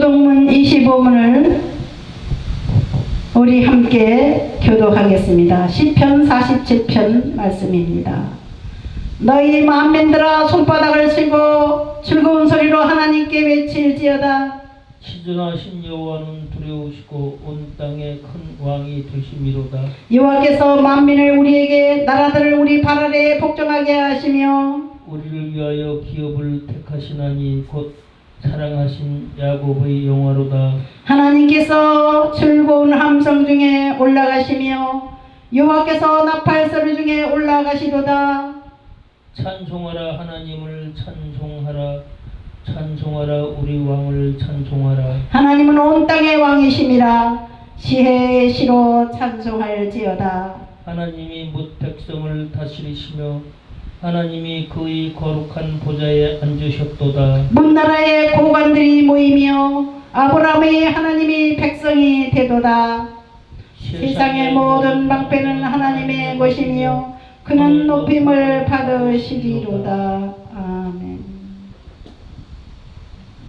25문을 우리 함께 교독하겠습니다. 시편 47편 말씀입니다. 너희 만민들아 손바닥을 치고 즐거운 소리로 하나님께 외칠지어다. 시전하신 여호와는 두려우시고 온 땅에 큰 왕이 되심이로다. 여호와께서 만민을 우리에게 나라들을 우리 발 아래 복종하게 하시며 우리를 위하여 기업을 택하시나니 곧 사랑하신 야곱의 영화로다. 하나님께서 즐거운 함성 중에 올라가시며 여호와께서 나팔 소리 중에 올라가시도다. 찬송하라 하나님을 찬송하라 찬송하라 우리 왕을 찬송하라 하나님은 온 땅의 왕이심이라 시혜의 시로 찬송할지어다. 하나님이 뭇 백성을 다스리시며 하나님이 그의 거룩한 보좌에 앉으셨도다 문나라의 고관들이 모이며 아브라함의 하나님이 백성이 되도다. 세상의 모든 방패는 하나님의 것이며 그는 높임을 받으시리로다.